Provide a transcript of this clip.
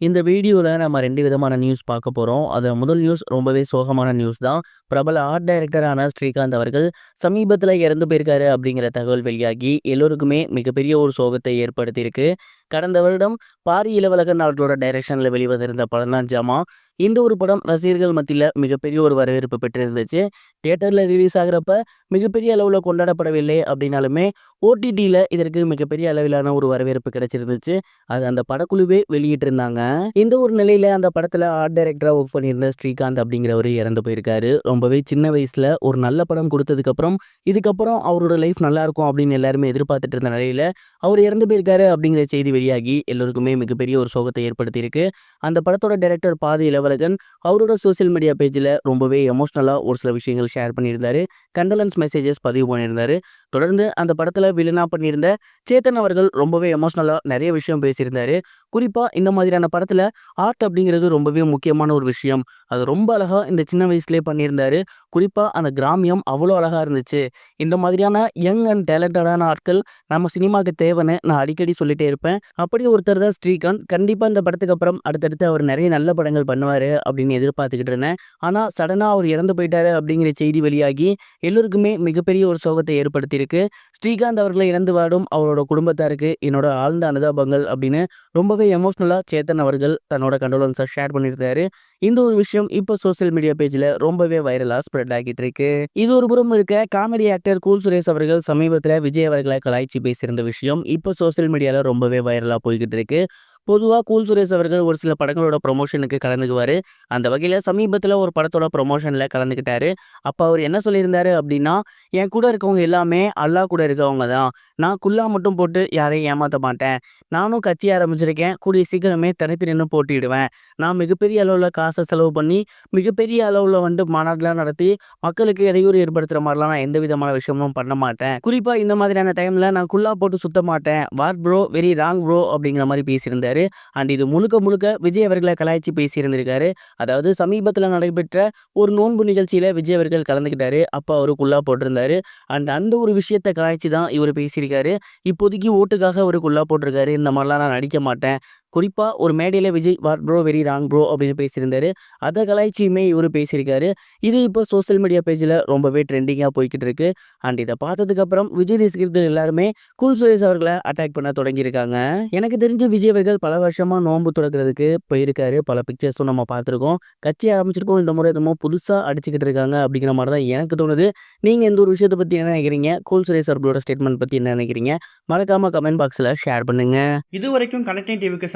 இந்த வீடியோவில் நம்ம ரெண்டு விதமான நியூஸ் பார்க்க போகிறோம் அதுல முதல் நியூஸ் ரொம்பவே சோகமான நியூஸ் தான். பிரபல ஆர்ட் டைரக்டரான ஸ்ரீகாந்த் அவர்கள் சமீபத்தில் இறந்து போயிருக்காரு அப்படிங்கிற தகவல் வெளியாகி எல்லோருக்குமே மிகப்பெரிய ஒரு சோகத்தை ஏற்படுத்தியிருக்கு. கடந்த வருடம் பாரி இளவலகன் அவர்களோட டைரக்ஷன்ல வெளிவந்திருந்த படம் தான் ஜமா. இந்த ஒரு படம் ரசிகர்கள் மத்தியில மிகப்பெரிய ஒரு வரவேற்பு பெற்றிருந்துச்சு. தியேட்டர்ல ரிலீஸ் ஆகுறப்ப மிகப்பெரிய அளவுல கொண்டாடப்படவில்லை அப்படின்னாலுமே, ஓடிடியில் இதற்கு மிகப்பெரிய அளவிலான ஒரு வரவேற்பு கிடைச்சிருந்துச்சு. அது அந்த படக்குழுவே வெளியிட்டிருந்தாங்க. இந்த ஒரு நிலையில அந்த படத்துல ஆர்ட் டைரக்டரா ஒர்க் பண்ணியிருந்த ஸ்ரீகாந்த் அப்படிங்கிறவர் இறந்து போயிருக்காரு. ரொம்பவே சின்ன வயசுல ஒரு நல்ல படம் கொடுத்ததுக்கப்புறம் இதுக்கப்புறம் அவரோட லைஃப் நல்லாயிருக்கும் அப்படின்னு எல்லாருமே எதிர்பார்த்துட்டு இருந்த நிலையில, அவர் இறந்து போயிருக்காரு அப்படிங்கிற செய்தி வெளியாகி எல்லோருக்குமே மிகப்பெரிய ஒரு சோகத்தை ஏற்படுத்தியிருக்கு. அந்த படத்தோட டைரக்டர் பாதி இளவரகன் அவரோட சோசியல் மீடியா பேஜில் ரொம்பவே எமோஷ்னலாக ஒரு சில விஷயங்கள் ஷேர் பண்ணியிருந்தாரு. கண்டலன்ஸ் மெசேஜஸ் பதிவு பண்ணியிருந்தாரு. தொடர்ந்து அந்த படத்தில் வில்லனா பண்ணியிருந்த சேத்தன் அவர்கள் ரொம்பவே எமோஷ்னலாக நிறைய விஷயம் பேசியிருந்தாரு. குறிப்பாக இந்த மாதிரியான படத்தில் ஆர்ட் அப்படிங்கிறது ரொம்பவே முக்கியமான ஒரு விஷயம். அது ரொம்ப அழகாக இந்த சின்ன வயசுலேயே பண்ணியிருந்தாரு. குறிப்பாக அந்த கிராமியம் அவ்வளோ அழகாக இருந்துச்சு. இந்த மாதிரியான யங் அண்ட் டேலண்டடான ஆட்கள் நம்ம சினிமாக்கு தேவைன்னு நான் அடிக்கடி சொல்லிகிட்டே இருப்பேன். அப்படி ஒருத்தர் தான் ஸ்ரீகாந்த். கண்டிப்பா இந்த படத்துக்கு அப்புறம் அடுத்தடுத்து அவர் நிறைய நல்ல படங்கள் பண்ணுவாரு அப்படின்னு எதிர்பார்த்துக்கிட்டு இருந்தேன். ஆனா சடனா அவர் இறந்து போயிட்டாரு அப்படிங்கிற செய்தி வெளியாகி எல்லோருக்குமே மிகப்பெரிய ஒரு சோகத்தை ஏற்படுத்தியிருக்கு. ஸ்ரீகாந்த் அவர்களை இழந்து வாடும் அவரோட குடும்பத்தாருக்கு என்னோட ஆழ்ந்த அனுதாபங்கள் அப்படின்னு ரொம்பவே எமோஷனலா சேத்தன் அவர்கள் தன்னோட கண்டோலன்ஸை ஷேர் பண்ணியிருந்தாரு. இந்த ஒரு விஷயம் இப்போ சோசியல் மீடியா பேஜ்ல ரொம்பவே வைரலா ஸ்ப்ரெட் ஆகிட்டு இருக்கு. இது ஒரு புறம் இருக்க காமெடி ஆக்டர் கூல் சுரேஷ் அவர்கள் சமீபத்தில் விஜய் அவர்களை கலாய்ச்சி பேசியிருந்த விஷயம் இப்போ சோசியல் மீடியால ரொம்பவே வைரல் வைரலாக போய்கிட்டு இருக்குது பொதுவாக கூல் சுரேஷ் அவர்கள் ஒரு சில படங்களோட ப்ரொமோஷனுக்கு கலந்துக்குவாரு. அந்த வகையில் சமீபத்தில் ஒரு படத்தோட ப்ரொமோஷனில் கலந்துக்கிட்டாரு. அப்போ அவர் என்ன சொல்லியிருந்தாரு அப்படின்னா, "என் கூட இருக்கவங்க எல்லாமே அல்லாஹ் கூட இருக்கவங்க தான். நான் குல்லா மட்டும் போட்டு யாரையும் ஏமாற்ற மாட்டேன். நானும் கட்சி ஆரம்பிச்சிருக்கேன். கூடிய சீக்கிரமே தனித்து நின்று போட்டியிடுவேன். நான் மிகப்பெரிய அளவில் காசை செலவு பண்ணி, மிகப்பெரிய அளவில் வந்து மாநாடுலாம் நடத்தி, மக்களுக்கு இடையூறு ஏற்படுத்துகிற மாதிரிலாம் நான் எந்த விதமான விஷயமும் பண்ண மாட்டேன். குறிப்பாக இந்த மாதிரியான டைமில் நான் குல்லா போட்டு சுத்த மாட்டேன். What bro very wrong bro" அப்படிங்கிற மாதிரி பேசியிருந்தாரு. அண்ட் இது முழுக்க முழுக்க விஜய் அவர்களை கலாய்ச்சி பேசியிருந்திருக்காரு. அதாவது சமீபத்தில் நடைபெற்ற ஒரு நோன்பு நிகழ்ச்சியில் விஜய் அவர்கள் கலந்துக்கிட்டாரு. அப்போ அவரு குல்லா போட்டிருந்தாரு. அண்ட் அந்த ஒரு விஷயத்தை கலாய்ச்சி தான் இவர் பேசியிருக்காரு. இப்போதைக்கு ஓட்டுக்காக அவர் குல்லா போட்டிருக்காரு. இந்த மாதிரிலாம் நான் நடிக்க மாட்டேன். குறிப்பாக ஒரு மேடையில் Vijay what bro very wrong bro அப்படின்னு பேசியிருந்தாரு. அதை கலாய்ச்சியுமே இவரு பேசியிருக்காரு. இது இப்போ சோசியல் மீடியா பேஜில் ரொம்பவே ட்ரெண்டிங்காக போய்கிட்டு இருக்கு. அண்ட் இதை பார்த்ததுக்கு அப்புறம் விஜய் ரசிகர்கள் எல்லாருமே கூல் சுரேஷ் அவர்களை அட்டாக் பண்ண தொடங்கியிருக்காங்க. எனக்கு தெரிஞ்சு விஜய் அவர்கள் பல வருஷமாக நோன்பு தொடக்கிறதுக்கு போயிருக்காரு. பல பிக்சர்ஸும் நம்ம பார்த்துருக்கோம். கட்சி ஆரம்பிச்சிருக்கோம். இந்த முறை என்னமோ புதுசாக அடிச்சுக்கிட்டு இருக்காங்க அப்படிங்கிற மாதிரி தான் எனக்கு தோணுது. நீங்கள் இந்த ஒரு விஷயத்தை பற்றி என்ன நினைக்கிறீங்க? கூல் சுரேஷ் அவர்களோட ஸ்டேட்மெண்ட் பற்றி என்ன நினைக்கிறீங்க? மறக்காம கமெண்ட் பாக்ஸில் ஷேர் பண்ணுங்க. இதுவரைக்கும் கனெக்டிங் டிவிக்கு